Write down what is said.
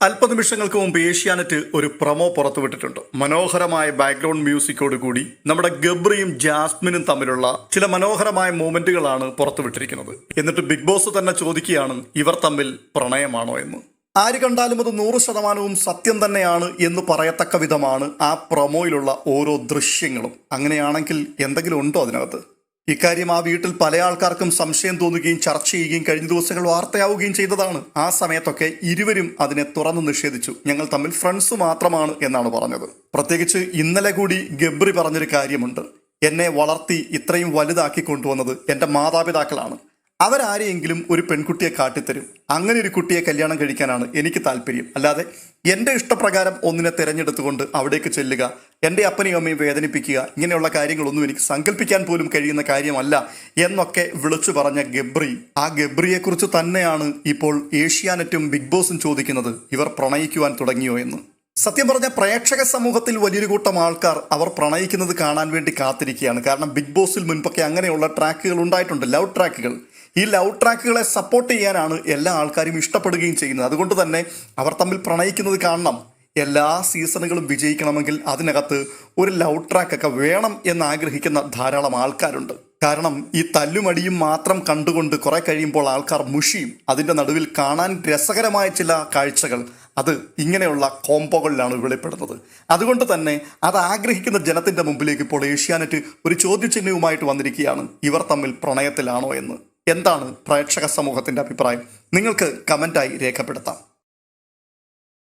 അല്പനിമിഷങ്ങൾക്ക് മുമ്പ് ഏഷ്യാനെറ്റ് ഒരു പ്രൊമോ പുറത്തുവിട്ടിട്ടുണ്ട്. മനോഹരമായ ബാക്ക്ഗ്രൗണ്ട് മ്യൂസിക്കോട് കൂടി നമ്മുടെ ഗബ്രിയും ജാസ്മിനും തമ്മിലുള്ള ചില മനോഹരമായ മൂമെന്റുകളാണ് പുറത്തുവിട്ടിരിക്കുന്നത്. എന്നിട്ട് ബിഗ് ബോസ് തന്നെ ചോദിക്കുകയാണ് ഇവർ തമ്മിൽ പ്രണയമാണോ എന്ന്? ആര് കണ്ടാലും അത് നൂറ് ശതമാനവും സത്യം തന്നെയാണ് എന്ന് പറയത്തക്ക വിധമാണ് ആ പ്രൊമോയിലുള്ള ഓരോ ദൃശ്യങ്ങളും. അങ്ങനെയാണെങ്കിൽ എന്തെങ്കിലും ഉണ്ടോ അതിനകത്ത്? ഇക്കാര്യം ആ വീട്ടിൽ പല ആൾക്കാർക്കും സംശയം തോന്നുകയും ചർച്ച ചെയ്യുകയും കഴിഞ്ഞ ദിവസങ്ങൾ വാർത്തയാവുകയും ചെയ്തതാണ്. ആ സമയത്തൊക്കെ ഇരുവരും അതിനെ തുറന്നു നിഷേധിച്ചു. ഞങ്ങൾ തമ്മിൽ ഫ്രണ്ട്സ് മാത്രമാണ് എന്നാണ് പറഞ്ഞത്. പ്രത്യേകിച്ച് ഇന്നലെ കൂടി ഗബ്രി പറഞ്ഞൊരു കാര്യമുണ്ട്. എന്നെ വളർത്തി ഇത്രയും വലുതാക്കി കൊണ്ടുവന്നത് എന്റെ മാതാപിതാക്കളാണ്. അവരാരെയെങ്കിലും ഒരു പെൺകുട്ടിയെ കാട്ടിത്തരും. അങ്ങനെ ഒരു കുട്ടിയെ കല്യാണം കഴിക്കാനാണ് എനിക്ക് താല്പര്യം. അല്ലാതെ എന്റെ ഇഷ്ടപ്രകാരം ഒന്നിനെ തിരഞ്ഞെടുത്തുകൊണ്ട് അവിടേക്ക് ചെല്ലുക എന്റെ അപ്പനെയും അമ്മയും വേദനിപ്പിക്കുക ഇങ്ങനെയുള്ള കാര്യങ്ങളൊന്നും എനിക്ക് സങ്കല്പിക്കാൻ പോലും കഴിയുന്ന കാര്യമല്ല എന്നൊക്കെ വിളിച്ചു പറഞ്ഞ ഗബ്രി. ആ ഗബ്രിയെക്കുറിച്ച് തന്നെയാണ് ഇപ്പോൾ ഏഷ്യാനെറ്റും ബിഗ് ബോസും ചോദിക്കുന്നത്. ഇവർ പ്രണയിക്കുവാൻ തുടങ്ങിയോ എന്ന്. സത്യം പറഞ്ഞ പ്രേക്ഷക സമൂഹത്തിൽ വലിയൊരു കൂട്ടം ആൾക്കാർ അവർ പ്രണയിക്കുന്നത് കാണാൻ വേണ്ടി കാത്തിരിക്കുകയാണ്. കാരണം ബിഗ് ബോസിൽ മുൻപൊക്കെ അങ്ങനെയുള്ള ട്രാക്കുകൾ ഉണ്ടായിട്ടുണ്ട്. ലവ് ട്രാക്കുകൾ. ഈ ലവ് ട്രാക്കുകളെ സപ്പോർട്ട് ചെയ്യാനാണ് എല്ലാ ആൾക്കാരും ഇഷ്ടപ്പെടുകയും ചെയ്യുന്നത്. അതുകൊണ്ട് തന്നെ അവർ തമ്മിൽ പ്രണയിക്കുന്നത് കാണണം. എല്ലാ സീസണുകളും വിജയിക്കണമെങ്കിൽ അതിനകത്ത് ഒരു ലവ് ട്രാക്കൊക്കെ വേണം എന്ന് ആഗ്രഹിക്കുന്ന ധാരാളം ആൾക്കാരുണ്ട്. കാരണം ഈ തല്ലുമടിയും മാത്രം കണ്ടുകൊണ്ട് കുറെ കഴിയുമ്പോൾ ആൾക്കാർ മുഷിയും. അതിന്റെ നടുവിൽ കാണാൻ രസകരമായ ചില കാഴ്ചകൾ. അത് ഇങ്ങനെയുള്ള കോംബോകളിലാണ് വെളിപ്പെടുന്നത്. അതുകൊണ്ട് തന്നെ അത് ആഗ്രഹിക്കുന്ന ജനത്തിന്റെ മുമ്പിലേക്ക് ഇപ്പോൾ ഏഷ്യാനെറ്റ് ഒരു ചോദ്യചിഹ്നവുമായിട്ട് വന്നിരിക്കുകയാണ്. ഇവർ തമ്മിൽ പ്രണയത്തിലാണോ എന്ന്. എന്താണ് പ്രേക്ഷക സമൂഹത്തിന്റെ അഭിപ്രായം? നിങ്ങൾക്ക് കമന്റായി രേഖപ്പെടുത്താം.